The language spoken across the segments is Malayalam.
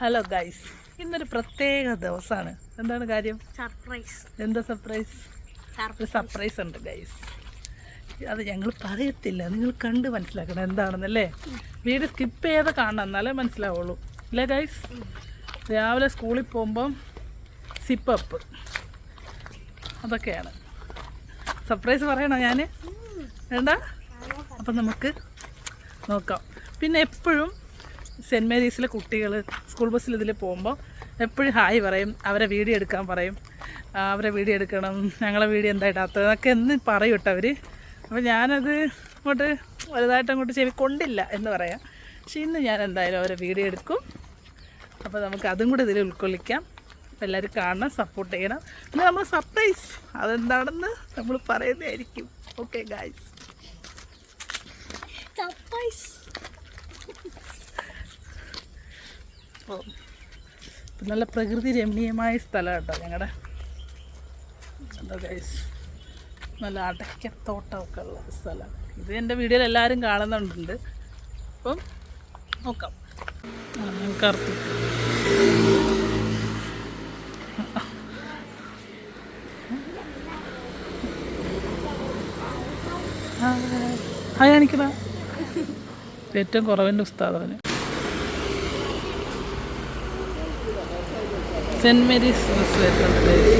ഹലോ ഗൈസ് ഇന്നൊരു പ്രത്യേക ദിവസമാണ്. എന്താണ് കാര്യം? സർപ്രൈസ് എന്താ സർപ്രൈസ് ഒരു സർപ്രൈസ് ഉണ്ട് ഗൈസ് അത് ഞങ്ങൾ പറയത്തില്ല. നിങ്ങൾ കണ്ട് മനസ്സിലാക്കണം എന്താണെന്നല്ലേ? വീട് സ്കിപ്പ് ചെയ്ത് കാണണം എന്നാലേ മനസ്സിലാവുള്ളൂ. അല്ലേ ഗൈസ് രാവിലെ സ്കൂളിൽ പോകുമ്പം സിപ്പപ്പ് അതൊക്കെയാണ്. സർപ്രൈസ് പറയണോ ഞാൻ വേണ്ട? അപ്പം നമുക്ക് നോക്കാം. പിന്നെ എപ്പോഴും സെന്റ് മേരീസിലെ കുട്ടികൾ സ്കൂൾ ബസ്സിൽ ഇതിൽ പോകുമ്പോൾ എപ്പോഴും ഹായ് പറയും അവരെ വീഡിയോ എടുക്കാൻ പറയും. അവരെ വീഡിയോ എടുക്കണം ഞങ്ങളെ വീഡിയോ എന്താ ഇടാത്തത് എന്നൊക്കെ എന്ന് പറയും കേട്ടോ അവർ അപ്പോൾ ഞാനത് അങ്ങോട്ട് വലുതായിട്ട് അങ്ങോട്ട് ചെവി കൊണ്ടില്ല എന്ന് പറയാം. പക്ഷേ ഇന്ന് ഞാൻ എന്തായാലും അവരെ വീഡിയോ എടുക്കും. അപ്പോൾ നമുക്ക് അതും കൂടി ഇതിൽ ഉൾക്കൊള്ളിക്കാം. അപ്പോൾ എല്ലാവരും കാണണം സപ്പോർട്ട് ചെയ്യണം. പിന്നെ നമ്മൾ സർപ്രൈസ് അതെന്താണെന്ന് നമ്മൾ പറയുന്നതായിരിക്കും. ഓക്കെ ഗായ്സ് സർപ്രൈസ് അപ്പോൾ നല്ല പ്രകൃതി രമണീയമായ സ്ഥലമാണ് കേട്ടോ ഞങ്ങളുടെ നല്ല അടയ്ക്കത്തോട്ടമൊക്കെ ഉള്ള സ്ഥലം. ഇത് എന്റെ വീഡിയോയിൽ എല്ലാവരും കാണുന്നുണ്ട്. അപ്പം നോക്കാം. കറുത്തു. ഹായ് കാണിക്കണ ഏറ്റവും കുറവിന്റെ ഉസ്താദവന് സെന്റ് മേരീസ് റിസോർട്ട് പ്ലേസ്.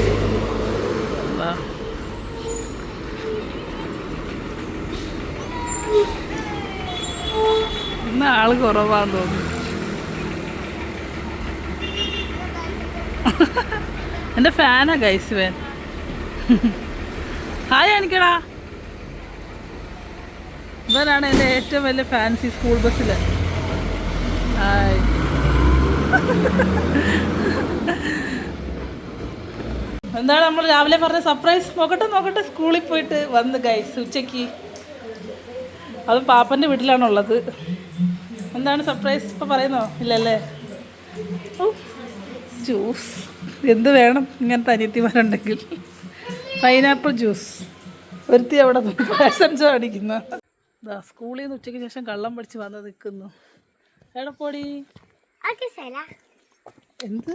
ഇന്ന് ആൾ കുറവാന്ന് തോന്നുന്നു. എന്റെ ഫാനാ ഗൈസ് ഹായ് എനിക്കടാ ഇവരാണ് എന്റെ ഏറ്റവും വലിയ ഫാൻസി സ്കൂൾ ബസ്സിൽ ഹായ് എന്താണ് നമ്മൾ രാവിലെ പറഞ്ഞ സർപ്രൈസ് നോക്കട്ടെ നോക്കട്ടെ. സ്കൂളിൽ പോയിട്ട് വന്ന് ഗൈസ് ഉച്ചയ്ക്ക്. അത് പാപ്പന്റെ വീട്ടിലാണുള്ളത് എന്താണ് സർപ്രൈസ് ഇപ്പം പറയുന്നോ? ഇല്ലല്ലേ? ഓ ജ്യൂസ് എന്ത് വേണം? ഇങ്ങനത്തെ അനിയത്തിമാരുണ്ടെങ്കിൽ. പൈനാപ്പിൾ ജ്യൂസ് ഒരുത്തി അവിടെ ഷോ അടിക്കുന്ന ഇതാ സ്കൂളിൽ നിന്ന് ഉച്ചയ്ക്ക് ശേഷം കള്ളം പഠിച്ച് വന്ന് നിൽക്കുന്നു. എടപ്പൊടി എന്ത്?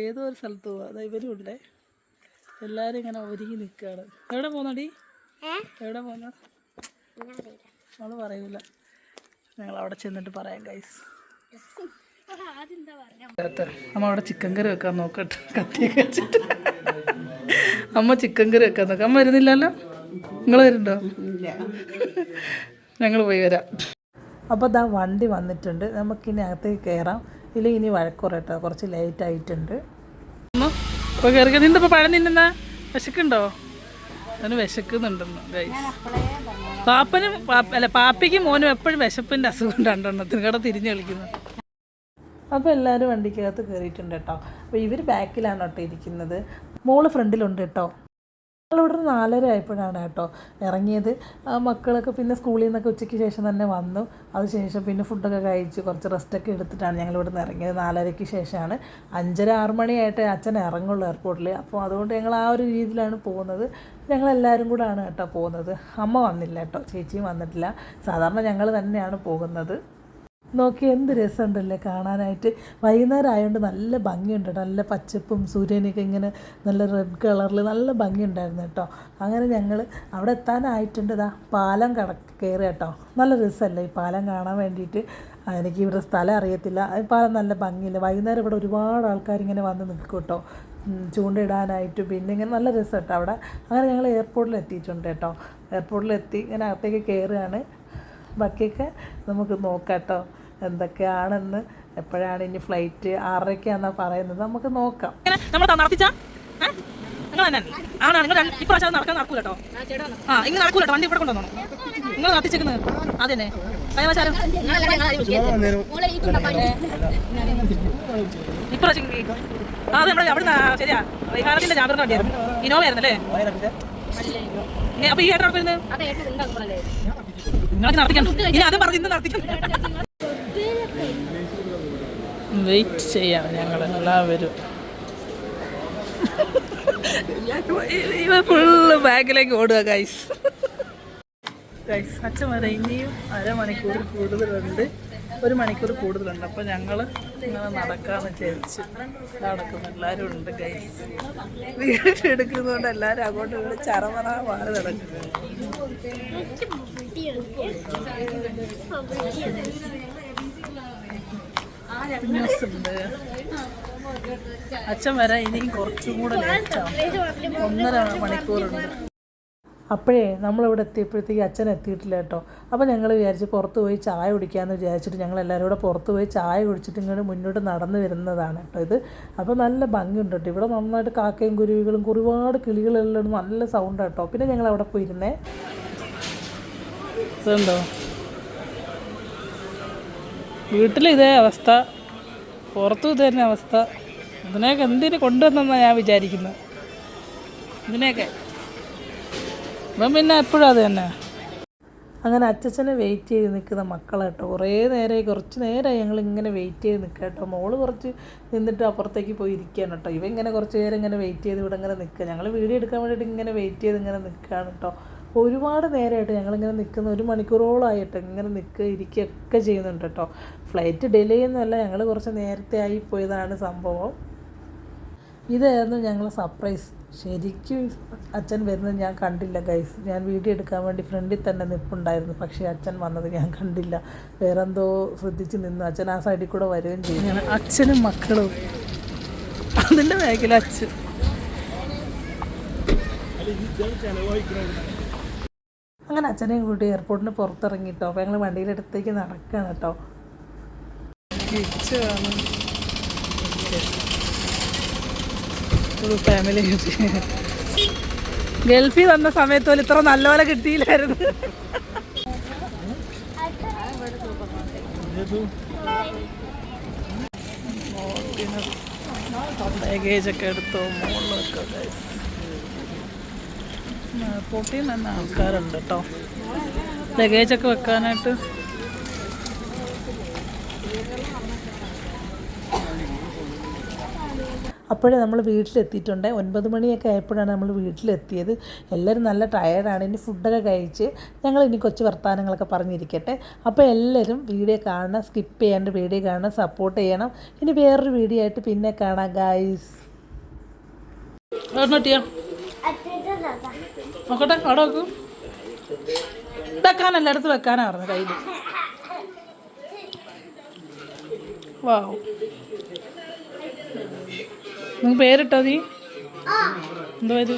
ഏതോ ഒരു സ്ഥലത്ത് പോവാ അതാ ഇവരും ഉണ്ടേ എല്ലാവരും ഇങ്ങനെ ഒരുങ്ങി നിൽക്കുകയാണ് എവിടെ പോന്നടി? എവിടെ പോന്ന? നമ്മൾ പറയൂല ഞങ്ങൾ അവിടെ ചെന്നിട്ട് പറയാം ഗൈസ് അവിടെ ചിക്കൻ കറി വെക്കാൻ നോക്കട്ടെ. കത്തിയൊക്കെ വെച്ചിട്ട്. അമ്മ ചിക്കൻ കറി വെക്കാൻ നോക്കാം. അമ്മ വരുന്നില്ലല്ലോ? നിങ്ങൾ വരുന്നുണ്ടോ? ഞങ്ങൾ പോയി വരാം. അപ്പോൾ ദാ വണ്ടി വന്നിട്ടുണ്ട്. നമുക്കിനി അകത്തേക്ക് കയറാം. ഇല്ലെങ്കിൽ ഇനി വഴക്കുറട്ടോ കുറച്ച് ലേറ്റ് ആയിട്ടുണ്ട്. ഇപ്പോൾ കയറി പഴം തിന്നുന്ന? വിശക്കുണ്ടോ? അവന് വിശക്കുന്നുണ്ടെന്ന് ഗൈസ് പാപ്പനും പാപ്പ അല്ല പാപ്പിക്കും മോനും എപ്പോഴും വിശപ്പിന്റെ അസുഖം രണ്ടെണ്ണത്തിന് കട തിരിഞ്ഞു കളിക്കുന്നു അപ്പോൾ എല്ലാവരും വണ്ടിക്കകത്ത് കയറിയിട്ടുണ്ട് കേട്ടോ. അപ്പോൾ ഇവർ ബാക്കിലാണ് കേട്ടോ ഇരിക്കുന്നത്. മോൾ ഫ്രണ്ടിലുണ്ട് കേട്ടോ. ഞങ്ങളിവിടെ ഒരു നാലര ആയപ്പോഴാണ് കേട്ടോ ഇറങ്ങിയത്. മക്കളൊക്കെ പിന്നെ സ്കൂളിൽ നിന്നൊക്കെ ഉച്ചയ്ക്ക് ശേഷം തന്നെ വന്നു. അതിനുശേഷം പിന്നെ ഫുഡൊക്കെ കഴിച്ച്. കുറച്ച് റെസ്റ്റൊക്കെ എടുത്തിട്ടാണ് ഞങ്ങൾ ഇവിടെ നിന്ന് ഇറങ്ങിയത്. നാലരയ്ക്ക് ശേഷമാണ്. അഞ്ചര ആറ് മണിയായിട്ട് അച്ഛൻ ഇറങ്ങുള്ളൂ എയർപോർട്ടിൽ അപ്പോൾ അതുകൊണ്ട് ഞങ്ങൾ ആ ഒരു രീതിയിലാണ് പോകുന്നത്. ഞങ്ങളെല്ലാവരും കൂടാണ് കേട്ടോ പോകുന്നത്. അമ്മ വന്നില്ല കേട്ടോ. ചേച്ചിയും വന്നിട്ടില്ല. സാധാരണ ഞങ്ങൾ തന്നെയാണ് പോകുന്നത്. നോക്കി എന്ത് രസമുണ്ടല്ലേ കാണാനായിട്ട്. വൈകുന്നേരം ആയതുകൊണ്ട് നല്ല ഭംഗിയുണ്ട് കേട്ടോ നല്ല പച്ചപ്പും സൂര്യനൊക്കെ ഇങ്ങനെ നല്ല റെഡ് കളറിൽ നല്ല ഭംഗിയുണ്ടായിരുന്നു കേട്ടോ അങ്ങനെ ഞങ്ങൾ അവിടെ എത്താനായിട്ടുണ്ട് ഇതാ പാലം കട കയറി കേട്ടോ നല്ല രസമല്ലേ ഈ പാലം കാണാൻ വേണ്ടിയിട്ട്. എനിക്ക് ഇവിടെ സ്ഥലം അറിയത്തില്ല. പാലം നല്ല ഭംഗിയില്ല. വൈകുന്നേരം ഇവിടെ ഒരുപാട് ആൾക്കാർ ഇങ്ങനെ വന്ന് നിൽക്കും കേട്ടോ ചൂണ്ടിടാനായിട്ട് പിന്നെ ഇങ്ങനെ നല്ല രസം കേട്ടോ അവിടെ. അങ്ങനെ ഞങ്ങൾ എയർപോർട്ടിൽ എത്തിയിട്ടുണ്ട് കേട്ടോ എയർപോർട്ടിലെത്തി ഇങ്ങനെ അകത്തേക്ക് കയറുകയാണ് ബാക്കിയൊക്കെ നമുക്ക് നോക്കാം കേട്ടോ എന്തൊക്കെയാണെന്ന് എപ്പോഴാണ് ഇനി ഫ്ലൈറ്റ് ആറരയ്ക്കാണെന്നാണ് പറയുന്നത്. നമുക്ക് നോക്കാം. നമ്മൾ നടത്തിച്ചാ ആണോ നിങ്ങൾ ഇപ്രാവശ്യം നടക്കാൻ നടക്കൂല കേട്ടോ. ആ ഇങ്ങനെ നടക്കൂല വണ്ടി ഇവിടെ കൊണ്ടുവന്നോ നിങ്ങൾ നടത്തിച്ചേക്കുന്നത് അതന്നെ കൈവാചാരം ഇപ്രാവശ്യം ആ അത് നമ്മുടെ അവിടെ ശരിയാ. റൈഹാനത്തിന്റെ ജാഗ്രത വണ്ടിയായിരുന്നു ഇനോവ ആയിരുന്നല്ലേ അപ്പൊ ഈ ഏട്ടൻ അവിടെ ഇരുന്ന് നിങ്ങൾക്ക് നടത്തിക്കാൻ ഇനി അത് പറഞ്ഞു ഇന്ന് നടത്തിക്കാൻ വെയിറ്റ് ചെയ്യാം ഞങ്ങൾ എല്ലാവരും. ഫുള്ള് ബാഗിലേക്ക് ഓടുക ഗൈസ് ഗൈസ് അച്ഛൻ വരെ ഇനിയും അരമണിക്കൂർ കൂടുതലുണ്ട്. ഒരു മണിക്കൂർ കൂടുതലുണ്ട്. അപ്പോൾ ഞങ്ങൾ ഇങ്ങനെ നടക്കാമെന്ന് വിചാരിച്ച് നടക്കുന്നു. എല്ലാവരും ഉണ്ട് ഗൈസ് വീട്ടിൽ എടുക്കുന്നതുകൊണ്ട് എല്ലാവരും അങ്ങോട്ട് ഇവിടെ ചറമറ മാറി നടക്കുന്നു. ഉണ്ട്. അച്ഛൻ വരാൻ ഇനിയും കുറച്ചും ഒന്നര മണിക്കൂറുണ്ട് അപ്പോഴേ നമ്മളിവിടെ എത്തിയപ്പോഴത്തേക്ക് അച്ഛൻ എത്തിയിട്ടില്ല കേട്ടോ. അപ്പോൾ ഞങ്ങൾ വിചാരിച്ച് പുറത്ത് പോയി ചായ കുടിക്കാമെന്ന് വിചാരിച്ചിട്ട് ഞങ്ങൾ എല്ലാവരും കൂടെ പുറത്ത് പോയി ചായ കുടിച്ചിട്ട് ഇങ്ങോട്ട് മുന്നോട്ട് നടന്നു വരുന്നതാണ് കേട്ടോ ഇത്. അപ്പോൾ നല്ല ഭംഗിയുണ്ട് കേട്ടോ. ഇവിടെ നന്നായിട്ട് കാക്കയും കുരുവികളും ഒരുപാട് കിളികളെല്ലാം നല്ല സൗണ്ട് കേട്ടോ. പിന്നെ ഞങ്ങൾ അവിടെ പോയിരുന്നേ. ഇതുണ്ടോ വീട്ടിൽ ഇതേ അവസ്ഥ പുറത്തും ഇത് അവസ്ഥ. ഇതിനെയൊക്കെ എന്തിനു കൊണ്ടുവന്നെന്നാണ് ഞാൻ വിചാരിക്കുന്നത്? ഇതിനെയൊക്കെ. ഇപ്പം പിന്നെ എപ്പോഴും അത് തന്നെ. അങ്ങനെ അച്ചച്ചനെ വെയിറ്റ് ചെയ്ത് നിൽക്കുന്ന മക്കളെ കുറേ നേരമായി കുറച്ച് നേരമായി ഞങ്ങൾ ഇങ്ങനെ വെയിറ്റ് ചെയ്ത് നിൽക്കുക കേട്ടോ. മോൾ കുറച്ച് നിന്നിട്ട് അപ്പുറത്തേക്ക് പോയി ഇരിക്കുകയാണ് കേട്ടോ. ഇവ ഇങ്ങനെ കുറച്ച് നേരം ഇങ്ങനെ വെയിറ്റ് ചെയ്ത് ഇവിടെ ഇങ്ങനെ നിൽക്കുക. ഞങ്ങൾ വീഡിയോ എടുക്കാൻ വേണ്ടിയിട്ട് ഇങ്ങനെ വെയിറ്റ് ചെയ്ത് ഇങ്ങനെ നിൽക്കുകയാണ് കേട്ടോ. ഒരുപാട് നേരമായിട്ട് ഞങ്ങളിങ്ങനെ നിൽക്കുന്ന ഒരു മണിക്കൂറോളമായിട്ട് ഇങ്ങനെ നിൽക്കുക ഇരിക്കുകയൊക്കെ ചെയ്യുന്നുണ്ട് കേട്ടോ. ഫ്ലൈറ്റ് ഡിലേ ഒന്നുമല്ല ഞങ്ങൾ കുറച്ച് നേരത്തെ ആയി പോയതാണ് സംഭവം. ഇതായിരുന്നു ഞങ്ങൾ സർപ്രൈസ് ശരിക്കും അച്ഛൻ വരുന്നത് ഞാൻ കണ്ടില്ല ഗൈസ് ഞാൻ വീഡിയോ എടുക്കാൻ വേണ്ടി ഫ്രണ്ടിൽ തന്നെ നിൽപ്പുണ്ടായിരുന്നു പക്ഷേ അച്ഛൻ വന്നത് ഞാൻ കണ്ടില്ല. വേറെന്തോ ശ്രദ്ധിച്ച് നിന്നു. അച്ഛൻ ആ സൈഡിൽ കൂടെ വരികയും ചെയ്യും അച്ഛനും മക്കളും. അതിന്റെ മേഖല അച്ഛൻ. അങ്ങനെ അച്ഛനെയും കൂട്ടി എയർപോർട്ടിന് പുറത്തിറങ്ങിട്ടോ. അപ്പോൾ ഞങ്ങൾ വണ്ടിയിലെടുത്തേക്ക് നടക്കുകയാണ് കേട്ടോ. ഫാമിലി ഗൾഫിൽ വന്ന സമയത്ത് പോലും ഇത്ര നല്ലപോലെ കിട്ടിയില്ലായിരുന്നു. ലഗേജ് ഒക്കെ എടുത്തോ മുകളിലൊക്കെ എയർപോർട്ടിൽ തന്നെ ആൾക്കാരുണ്ട് കേട്ടോ ലഗേജ് ഒക്കെ വെക്കാനായിട്ട്. അപ്പോഴേ നമ്മൾ വീട്ടിലെത്തിയിട്ടുണ്ട്. ഒൻപത് മണിയൊക്കെ ആയപ്പോഴാണ് നമ്മൾ വീട്ടിലെത്തിയത്. എല്ലാവരും നല്ല ടയർഡാണ് ഇനി ഫുഡൊക്കെ കഴിച്ച് ഞങ്ങൾ ഇനി കൊച്ചു വർത്തമാനങ്ങളൊക്കെ പറഞ്ഞിരിക്കട്ടെ. അപ്പോൾ എല്ലാവരും വീഡിയോ കാണണം സ്കിപ്പ് ചെയ്യാണ്ട് വീഡിയോ കാണണം സപ്പോർട്ട് ചെയ്യണം. ഇനി വേറൊരു വീഡിയോ ആയിട്ട് പിന്നെ കാണാം ഗായ്സ് നോക്കട്ടെ അവിടെ വെക്കൂ വെക്കാനല്ല അടുത്ത് വെക്കാനാ പറഞ്ഞു കയ്യിൽ. വാ നിങ്ങൾ പേരിട്ടോ നീ? എന്തോ ഇത്?